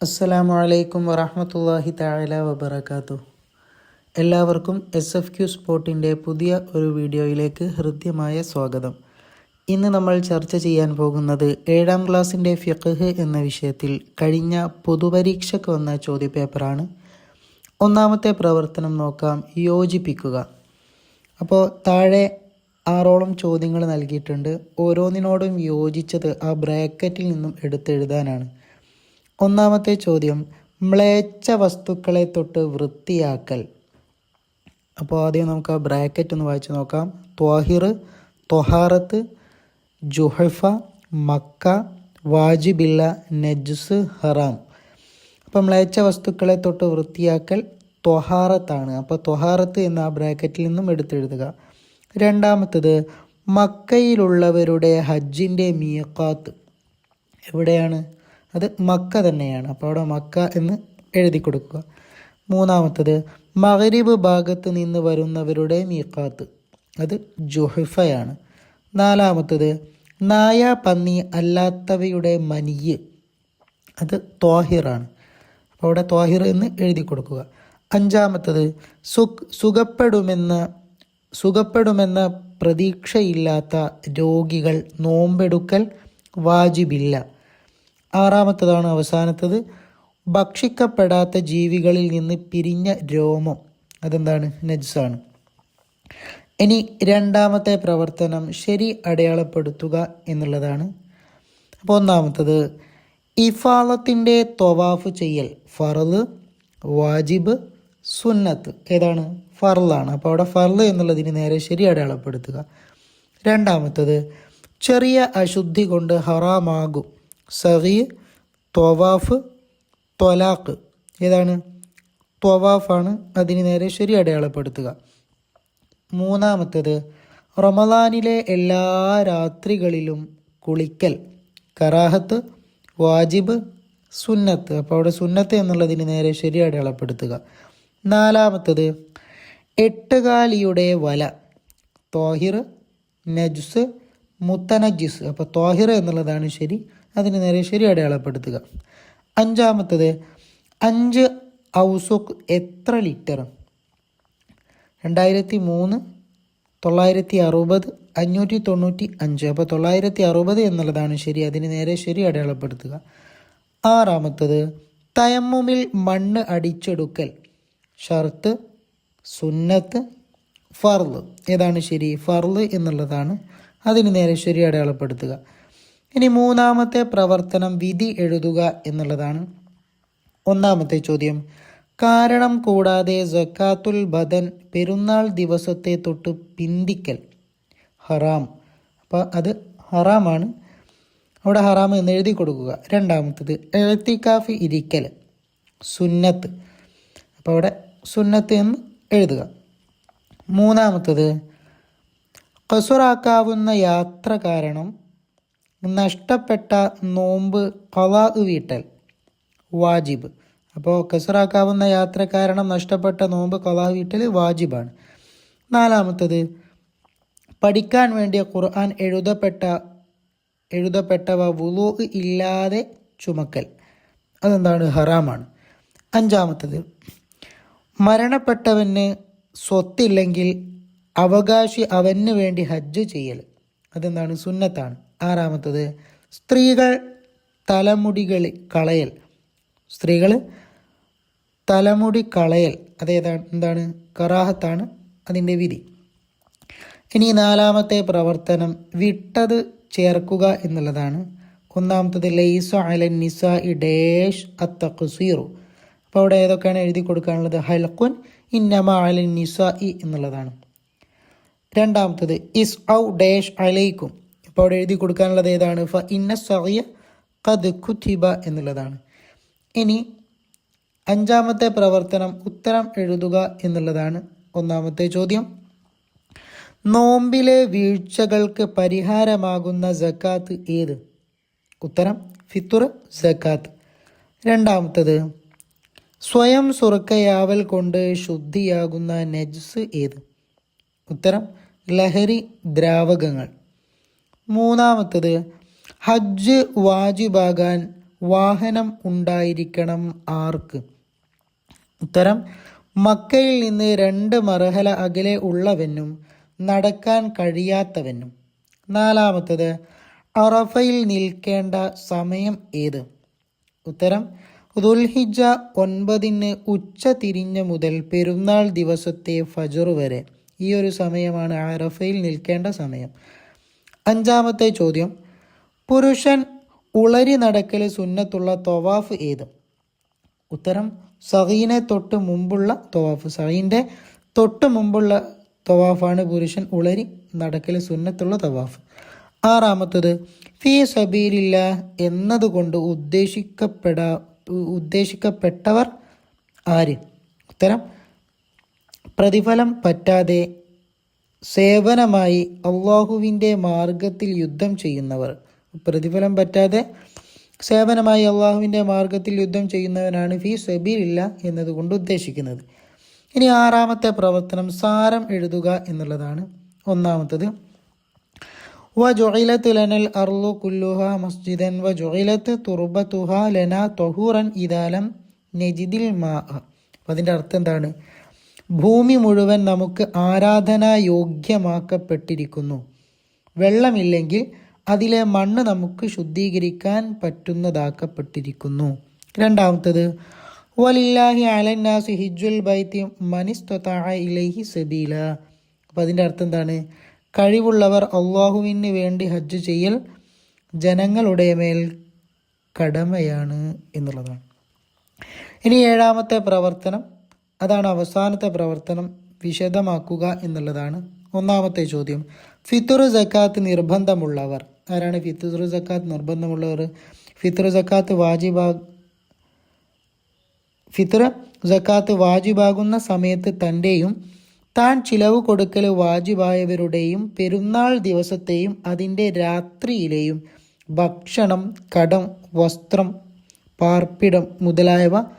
അസ്സലാമു അലൈക്കും വറഹമത്തല്ലാഹി തആല വബറകാതു എല്ലാവർക്കും എസ് എഫ് ക്യു സ്പോർട്ടിന്റെ പുതിയ ഒരു വീഡിയോയിലേക്ക് ഹൃദ്യമായ സ്വാഗതം. ഇന്ന് നമ്മൾ ചർച്ച ചെയ്യാൻ പോകുന്നത് ഏഴാം ക്ലാസ്സിന്റെ ഫിഖ് എന്ന വിഷയത്തിൽ കഴിഞ്ഞ പൊതുപരീക്ഷയ്ക്ക് വന്ന ചോദ്യപേപ്പറാണ്. ഒന്നാമത്തെ പ്രവർത്തനം നോക്കാം യോജിപ്പിക്കുക. അപ്പോൾ താഴെ ആറോളം ചോദ്യങ്ങൾ നൽകിയിട്ടുണ്ട്. ഓരോന്നിനോടും യോജിച്ചത് ആ ബ്രാക്കറ്റിൽ നിന്നും എടുത്തെഴുതാനാണ്. ഒന്നാമത്തെ ചോദ്യം മ്ലേച്ഛ വസ്തുക്കളെ തൊട്ട് വൃത്തിയാക്കൽ. അപ്പോൾ ആദ്യം നമുക്ക് ആ ബ്രാക്കറ്റ് ഒന്ന് വായിച്ചു നോക്കാം. ത്വാഹിർ ത്വഹാറത്ത് ജുഹഫ മക്ക വാജിബില്ല നജ്സ് ഹറാം. അപ്പം മ്ലേച്ഛ വസ്തുക്കളെ തൊട്ട് വൃത്തിയാക്കൽ ത്വഹാറത്താണ്. അപ്പോൾ ത്വഹാറത്ത് എന്ന ആ ബ്രാക്കറ്റിൽ നിന്നും എടുത്തെഴുതുക. രണ്ടാമത്തത് മക്കയിലുള്ളവരുടെ ഹജ്ജിന്റെ മിയക്കാത്ത് എവിടെയാണ്? അത് മക്ക തന്നെയാണ്. അപ്പോൾ അവിടെ മക്ക എന്ന് എഴുതി കൊടുക്കുക. മൂന്നാമത്തത് മഗരിബ് ഭാഗത്ത് നിന്ന് വരുന്നവരുടെ മീക്കാത്ത് അത് ജുഹിഫയാണ്. നാലാമത്തത് നായ പന്നി അല്ലാത്തവയുടെ മനിയ്. അത് ത്വാഹിറാണ്. അപ്പോൾ അവിടെ ത്വാഹിർ എന്ന് എഴുതി കൊടുക്കുക. അഞ്ചാമത്തത് സുഖ് സുഖപ്പെടുമെന്ന് സുഖപ്പെടുമെന്ന പ്രതീക്ഷയില്ലാത്ത രോഗികൾ നോമ്പെടുക്കൽ വാജിബില്ല. ആറാമത്തതാണ് അവസാനത്തത്. ഭക്ഷിക്കപ്പെടാത്ത ജീവികളിൽ നിന്ന് പിരിഞ്ഞ രോമം. അതെന്താണ്? നജ്സാണ്. ഇനി രണ്ടാമത്തെ പ്രവർത്തനം ശരി അടയാളപ്പെടുത്തുക എന്നുള്ളതാണ്. അപ്പോൾ ഒന്നാമത്തത് ഇഫാലത്തിന്റെ തൊവാഫ് ചെയ്യൽ ഫറൽ വാജിബ് സുന്നത്ത്. ഏതാണ്? ഫറലാണ് അപ്പോൾ അവിടെ ഫറൽ എന്നുള്ളതിന് നേരെ ശരി അടയാളപ്പെടുത്തുക. രണ്ടാമത്തത് ചെറിയ അശുദ്ധി കൊണ്ട് ഹറാമാകും. സഹീർ ത്വവാഫ് ത്വലാഖ് ഏതാണ്? ത്വവാഫാണ് അതിന് നേരെ ശരി അടയാളപ്പെടുത്തുക. മൂന്നാമത്തത് റമദാനിലെ എല്ലാ രാത്രികളിലും കുളിക്കൽ. കറാഹത്ത് വാജിബ് സുന്നത്ത്. അപ്പോൾ അവിടെ സുന്നത്ത് എന്നുള്ളതിന് നേരെ ശരി അടയാളപ്പെടുത്തുക. നാലാമത്തത് എട്ടുകാലിയുടെ വല. തോഹിർ നജ്സ് മുത്തനജിസ്. അപ്പോൾ തോഹിർ എന്നുള്ളതാണ് ശരി അതിന് നേരെ ശരി അടയാളപ്പെടുത്തുക. അഞ്ചാമത്തത് അഞ്ച് ഔസുക്ക് എത്ര ലിറ്റർ? രണ്ടായിരത്തി മൂന്ന് തൊള്ളായിരത്തി അറുപത് അഞ്ഞൂറ്റി തൊണ്ണൂറ്റി അഞ്ച് അപ്പോൾ തൊള്ളായിരത്തി അറുപത് എന്നുള്ളതാണ് ശരി അതിന് നേരെ ശരി അടയാളപ്പെടുത്തുക. ആറാമത്തത് തയമ്മുമിൽ മണ്ണ് അടിച്ചെടുക്കൽ. ഷർത്ത് സുന്നത്ത് ഫർൾ. ഏതാണ് ശരി ഫർൾ എന്നുള്ളതാണ് അതിന് നേരെ ശരി അടയാളപ്പെടുത്തുക. ഇനി മൂന്നാമത്തെ പ്രവർത്തനം വിധി എഴുതുക എന്നുള്ളതാണ്. ഒന്നാമത്തെ ചോദ്യം കാരണം കൂടാതെ ജക്കാത്തുൽ ബദൻ പെരുന്നാൾ ദിവസത്തെ തൊട്ട് പിന്തിക്കൽ. ഹറാം. അപ്പോൾ അത് ഹറാമാണ്. അവിടെ ഹറാം എന്ന് എഴുതി കൊടുക്കുക. രണ്ടാമത്തത് എഴുത്തിക്കാഫി ഇരിക്കൽ സുന്നത്ത്. അപ്പോൾ അവിടെ സുന്നത്ത് എന്ന് എഴുതുക. മൂന്നാമത്തത് കസുറാക്കാവുന്ന യാത്ര കാരണം നഷ്ടപ്പെട്ട നോമ്പ് കലാ വീട്ടൽ. വാജിബ്. അപ്പോൾ കസറാക്കാവുന്ന യാത്ര കാരണം നഷ്ടപ്പെട്ട നോമ്പ് കലാഹ് വീട്ടൽ വാജിബാണ്. നാലാമത്തത് പഠിക്കാൻ വേണ്ടിയ ഖുർആൻ എഴുതപ്പെട്ട എഴുതപ്പെട്ടവ വുളു ഇല്ലാതെ ചുമക്കൽ. അതെന്താണ്? ഹറാമാണ്. അഞ്ചാമത്തത് മരണപ്പെട്ടവന് സ്വത്തില്ലെങ്കിൽ അവകാശി അവന് വേണ്ടി ഹജ്ജ് ചെയ്യൽ. അതെന്താണ്? സുന്നത്താണ്. ആറാമത്തത് സ്ത്രീകൾ തലമുടികൾ കളയൽ. സ്ത്രീകൾ തലമുടി കളയൽ. അതേതാണ് എന്താണ്? കറാഹത്താണ് അതിന്റെ വിധി. ഇനി നാലാമത്തെ പ്രവർത്തനം വിട്ടത് ചേർക്കുക എന്നുള്ളതാണ്. ഒന്നാമത്തത് ലൈസ അലൻ നിസ ഇ ഡേഷ് അത്തഖുസീറു. അപ്പോൾ അവിടെ ഏതൊക്കെയാണ് എഴുതി കൊടുക്കാനുള്ളത്? ഹൽക്കുൻ ഇന്നമ അലൻ നിസ ഇ എന്നുള്ളതാണ്. രണ്ടാമത്തത് ഇസ് ഔ ഡേഷ് അലൈക്കും. ഇപ്പോൾ അവിടെ എഴുതി കൊടുക്കാനുള്ളത് ഏതാണ്? ഫ ഇന്ന സറിയ കത് കുത്തിബ എന്നുള്ളതാണ്. ഇനി അഞ്ചാമത്തെ പ്രവർത്തനം ഉത്തരം എഴുതുക എന്നുള്ളതാണ് ഒന്നാമത്തെ ചോദ്യം. നോമ്പിലെ വീഴ്ചകൾക്ക് പരിഹാരമാകുന്ന ജക്കാത്ത് ഏത്? ഉത്തരം ഫിത്തുർ ജക്കാത്ത് രണ്ടാമത്തത് സ്വയം സുറക്കയാവൽ കൊണ്ട് ശുദ്ധിയാകുന്ന നെജ്സ് ഏത്? ഉത്തരം ലഹരി ദ്രാവകങ്ങൾ. മൂന്നാമത്തത് ഹജ്ജ് വാജിബാകാൻ വാഹനം ഉണ്ടായിരിക്കണം ആർക്ക്? ഉത്തരം മക്കയിൽ നിന്ന് രണ്ട് മറഹല അകലെ ഉള്ളവനും നടക്കാൻ കഴിയാത്തവനും. നാലാമത്തത് അറഫയിൽ നിൽക്കേണ്ട സമയം ഏത്? ഉത്തരം ദുൽഹിജ ഒൻപതിന് ഉച്ച തിരിഞ്ഞ മുതൽ പെരുന്നാൾ ദിവസത്തെ ഫജർ വരെ. ഈ ഒരു സമയമാണ് അറഫയിൽ നിൽക്കേണ്ട സമയം. അഞ്ചാമത്തെ ചോദ്യം. പുരുഷൻ ഉളരി നടക്കൽ സുന്നത്തുള്ള തൊവാഫ് ഏത്? ഉത്തരം സഹീനെ തൊട്ട് മുമ്പുള്ള തൊവാഫ്. സഹീന്റെ തൊട്ട് മുമ്പുള്ള തൊവാഫാണ് പുരുഷൻ ഉളരി നടക്കൽ സുന്നത്തുള്ള തവാഫ്. ആറാമത്തത് ഫി സബീലില്ല എന്നതുകൊണ്ട് ഉദ്ദേശിക്കപ്പെടാ ഉദ്ദേശിക്കപ്പെട്ടവർ ആര്? ഉത്തരം പ്രതിഫലം പറ്റാതെ സേവനമായി അള്ളാഹുവിന്റെ മാർഗത്തിൽ യുദ്ധം ചെയ്യുന്നവർ. പ്രതിഫലം പറ്റാതെ സേവനമായി അള്ളാഹുവിന്റെ മാർഗത്തിൽ യുദ്ധം ചെയ്യുന്നവനാണ് ഫി സബീലില്ല എന്നതുകൊണ്ട് ഉദ്ദേശിക്കുന്നത്. ഇനി ആറാമത്തെ പ്രവർത്തനം സാരം എഴുതുക എന്നുള്ളതാണ്. ഒന്നാമത്തത് വ ജൊയിലത്ത് ലനൽ അർലു കുല്ലുഹ മസ്ജിദൻ വ ജൊയിലത്ത് തുർബത്തുഹ ലന തൊഹൂറൻ ഇദാലം നെജിദിൽ മാ അതിന്റെ അർത്ഥം എന്താണ്? ഭൂമി മുഴുവൻ നമുക്ക് ആരാധനാ യോഗ്യമാക്കപ്പെട്ടിരിക്കുന്നു വെള്ളമില്ലെങ്കിൽ അതിലെ മണ്ണ് നമുക്ക് ശുദ്ധീകരിക്കാൻ പറ്റുന്നതാക്കപ്പെട്ടിരിക്കുന്നു. രണ്ടാമത്തത് വലില്ലാഹി അലന്നാസ് ഹിജുൽ ബൈത്തി മനിസ്തൊതാ ഇലഹി സബീല. അപ്പം അതിന്റെ അർത്ഥം എന്താണ്? കഴിവുള്ളവർ അള്ളാഹുവിന് വേണ്ടി ഹജ്ജ് ചെയ്യൽ ജനങ്ങളുടെ മേൽ കടമയാണ് എന്നുള്ളതാണ്. ഇനി ഏഴാമത്തെ പ്രവർത്തനം അതാണ് അവസാനത്തെ പ്രവർത്തനം വിശദമാക്കുക എന്നുള്ളതാണ് ഒന്നാമത്തെ ചോദ്യം. ഫിത്തുർ ജക്കാത്ത് നിർബന്ധമുള്ളവർ. ആരാണ് ഫിത്തുർ ജക്കാത്ത് നിർബന്ധമുള്ളവർ? ഫിത്തുർ ജക്കാത്ത് വാജിബാ ഫിത്തുർ ജക്കാത്ത് വാജിബാകുന്ന സമയത്ത് തന്റെയും താൻ ചിലവ് കൊടുക്കൽ വാജിബായവരുടെയും പെരുന്നാൾ ദിവസത്തെയും അതിന്റെ രാത്രിയിലെയും ഭക്ഷണം കടം വസ്ത്രം പാർപ്പിടം മുതലായവ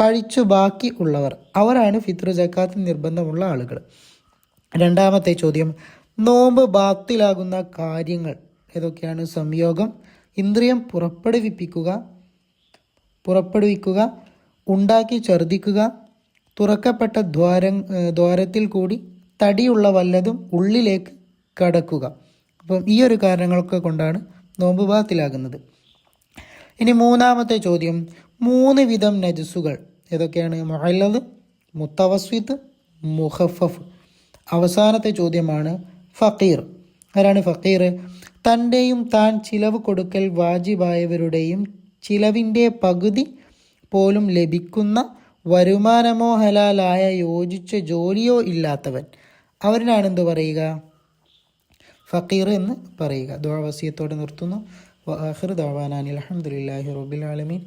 കഴിച്ചു ബാക്കി ഉള്ളവർ. അവരാണ് ഫിത്രു ജക്കാത്ത് നിർബന്ധമുള്ള ആളുകൾ. രണ്ടാമത്തെ ചോദ്യം നോമ്പ് ബാത്തിലാകുന്ന കാര്യങ്ങൾ ഏതൊക്കെയാണ്? സംയോഗം ഇന്ദ്രിയം പുറപ്പെടുവിപ്പിക്കുക പുറപ്പെടുവിക്കുക ഉണ്ടാക്കി ഛർദിക്കുക തുറക്കപ്പെട്ട ദ്വാരം ദ്വാരത്തിൽ കൂടി തടിയുള്ള വല്ലതും ഉള്ളിലേക്ക് കടക്കുക. അപ്പം ഈ ഒരു കാരണങ്ങളൊക്കെ കൊണ്ടാണ് നോമ്പ് ബാത്തിലാകുന്നത്. ഇനി മൂന്നാമത്തെ ചോദ്യം മൂന്ന് വിധം നജസുകൾ. ഏതൊക്കെയാണ്? മൊഹല്ലത് മുത്തവസ്വിത്ത് മുഹഫഫ് അവസാനത്തെ ചോദ്യമാണ് ഫക്കീർ ആരാണ് ഫക്കീർ തന്റെയും താൻ ചിലവ് കൊടുക്കൽ വാജിബായവരുടെയും ചിലവിന്റെ പകുതി പോലും ലഭിക്കുന്ന വരുമാനമോ ഹലാലായ യോജിച്ച ജോലിയോ ഇല്ലാത്തവൻ. അവരിനാണ് എന്ത് പറയുക? ഫക്കീർ എന്ന് പറയുക. ദുവാവസ്യത്തോടെ നിർത്തുന്നു. വാഹിർ ദവാനാനി അലഹമുല്ലാഹി റബിൽ ആലമീൻ.